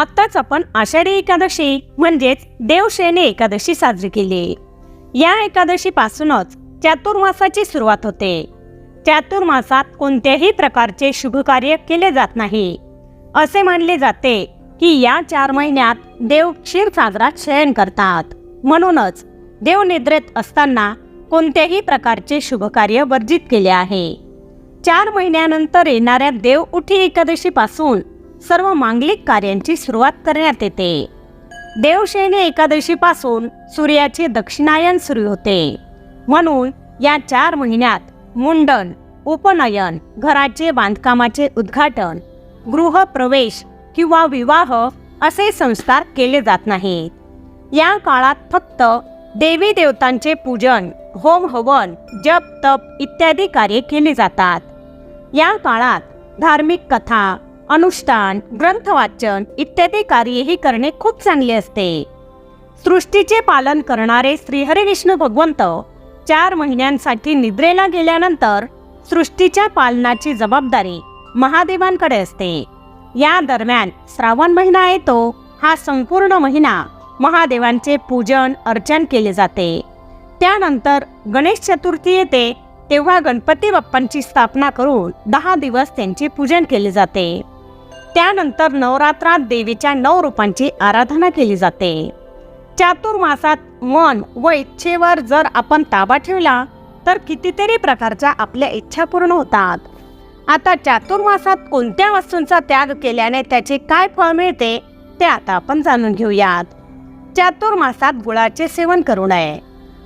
आत्ताच आपण आषाढी एकादशी म्हणजेच देवशयनी एकादशी साजरी केली. या एकादशी पासूनच चातुर्मासाची सुरुवात होते. चातुर्मासात कोणत्याही प्रकारचे शुभ कार्य केले जात नाही. असे मानले जाते की या चार महिन्यात देव क्षीरसागरात शयन करतात. म्हणूनच देव निद्रेत असताना कोणत्याही प्रकारचे शुभ कार्य वर्जित केले आहे. चार महिन्यानंतर येणाऱ्या देव उठी एकादशी पासून सर्व मांगलिक कार्यांची सुरुवात करण्यात येते. देवशयनी एकादशीपासून सूर्याचे दक्षिणायन सुरू होते. म्हणून या चार महिन्यात मुंडन उपनयन घराचे बांधकामाचे उद्घाटन गृहप्रवेश किंवा विवाह असे संस्कार केले जात नाहीत. या काळात फक्त देवी देवतांचे पूजन होम हवन जप तप इत्यादी कार्ये केली जातात. या काळात धार्मिक कथा अनुष्ठान ग्रंथ वाचन इत्यादी कार्यही करणे खूप चांगले असते. सृष्टीचे पालन करणारे श्रीहरी विष्णू भगवंत चार महिन्यांसाठी निद्रेला गेल्यानंतर सृष्टीच्या पालनाची जबाबदारी महादेवांकडे असते. या दरम्यान श्रावण महिना येतो हा संपूर्ण महिना महादेवांचे पूजन अर्चन केले जाते. त्यानंतर गणेश चतुर्थी येते तेव्हा गणपती बाप्पांची स्थापना करून दहा दिवस त्यांचे पूजन केले जाते. त्यानंतर नवरात्रात देवीच्या नऊ रूपांची आराधना केली जाते. चातुर्मासात मन व इच्छेवर जर आपण ताबा ठेवला तर कितीतरी प्रकारच्या आपल्या इच्छा पूर्ण होतात. आता चातुर्मासात कोणत्या वस्तूंचा त्याग केल्याने त्याचे काय फळ मिळते ते आता आपण जाणून घेऊयात. चातुर्मासात गुळाचे सेवन करू नये.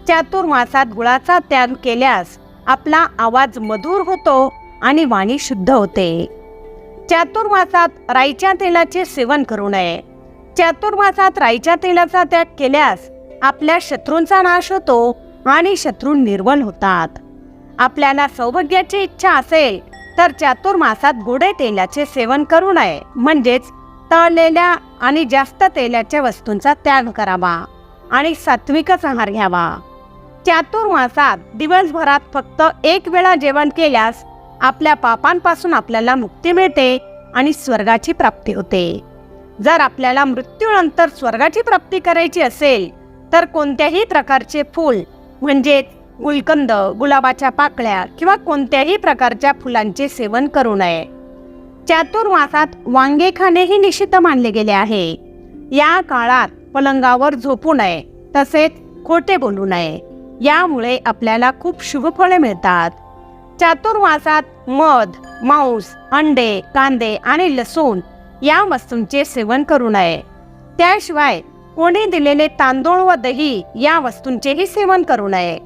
चातुर्मासात गुळाचा त्याग केल्यास आपला आवाज मधुर होतो आणि वाणी शुद्ध होते. चातुर्मासात राईच्या तेलाचे सेवन करू नये. चातुर्मासात राईच्या तेलाचा त्याग केल्यास आपल्या शत्रूंचा नाश होतो आणि शत्रू निर्बल होतात. आपल्याला सौभाग्याची इच्छा असेल तर चातुर्मासात गोडे तेलाचे सेवन करू नये. म्हणजेच तळलेल्या आणि जास्त तेलाच्या वस्तूंचा त्याग करावा आणि सात्विकच आहार घ्यावा. चातुर्मासात दिवसभरात फक्त एक वेळा जेवण केल्यास आपल्या पापांपासून आपल्याला मुक्ती मिळते आणि स्वर्गाची प्राप्ती होते. जर आपल्याला मृत्यूनंतर स्वर्गाची प्राप्ती करायची असेल तर कोणत्याही प्रकारचे फूल म्हणजेच गुलकंद गुलाबाच्या पाकळ्या किंवा कोणत्याही प्रकारच्या फुलांचे सेवन करू नये. चातुर्मासात वांगे खाणेही निषिद्ध मानले गेले आहे. या काळात पलंगावर झोपू नये तसेच खोटे बोलू नये. यामुळे आपल्याला खूप शुभ फळे मिळतात. चातुर्मासात मध मांस अंडे कांदे आणि लसूण या वस्तूंचे सेवन करू नये. त्याशिवाय कोणी दिलेले तांदूळ व दही या वस्तूंचेही सेवन करू नये.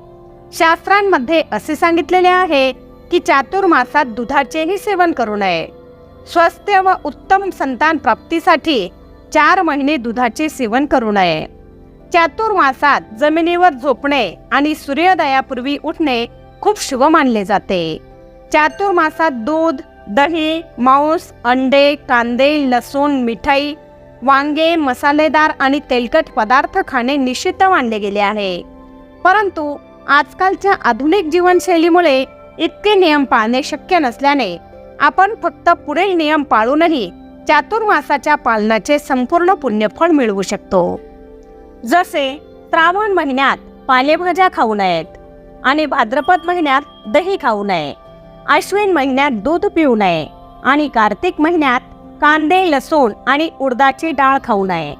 शास्त्रांमध्ये असे सांगितलेले आहे की चातुर्मासात दुधाचेही सेवन करू नये. स्वस्थ व उत्तम संतान प्राप्तीसाठी चार महिने दुधाचे सेवन करू नये. चातुर्मासात जमिनीवर झोपणे आणि सूर्योदयापूर्वी उठणे खूप शुभ मानले जाते. चातुर्मासात दूध दही मांस अंडे कांदे लसूण मिठाई वांगे मसालेदार आणि तेलकट पदार्थ खाणे निषिद्ध मानले गेले आहे. परंतु आजकालच्या आधुनिक जीवनशैलीमुळे इतके नियम पाळणे शक्य नसल्याने आपण फक्त पुढील नियम पाळूनही चातुर्मासाच्या पालनाचे संपूर्ण पुण्यफळ मिळवू शकतो. जसे श्रावण महिन्यात पालेभाज्या खाऊ नयेत आणि भाद्रपद महिन्यात दही खाऊ नये. अश्विन महिन्यात दूध पिऊ नये. आणि कार्तिक महिन्यात कांदे लसूण आणि उडदाची डाळ खाऊ नये.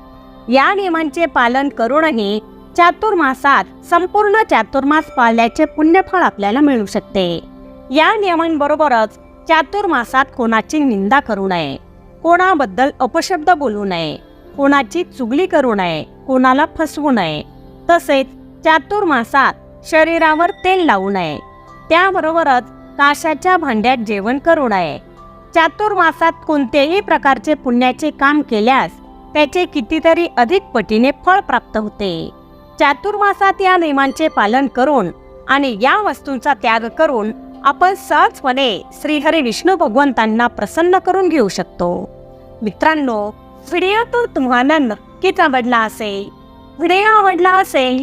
या नियमांचे पालन करूनही चातुर्मासात संपूर्ण चातुर्मास पाळल्याचे पुण्यफळ आपल्याला मिळू शकते. या नियमांबरोबरच चातुर्मासात कोणाची निंदा करू नये. कोणाबद्दल अपशब्द बोलू नये. कोणाची चुगली करू नये. कोणाला फसवू नये. तसेच चातुर्मासात शरीरावर तेल लावू नये. त्याबरोबरच काशाच्या भांड्यात जेवण करू नये. चातुर्मासात कोणतेही प्रकारचे पुण्याचे काम केल्यास त्याचे कितीतरी अधिक पटीने फळ प्राप्त होते. चातुर्मासात या नियमांचे पालन करून आणि या वस्तूंचा त्याग करून आपण सहजपणे श्रीहरी विष्णू भगवंतांना प्रसन्न करून घेऊ शकतो. मित्रांनो व्हिडिओ तो तुम्हाला नक्कीच आवडला असेल. व्हिडिओ आवडला असेल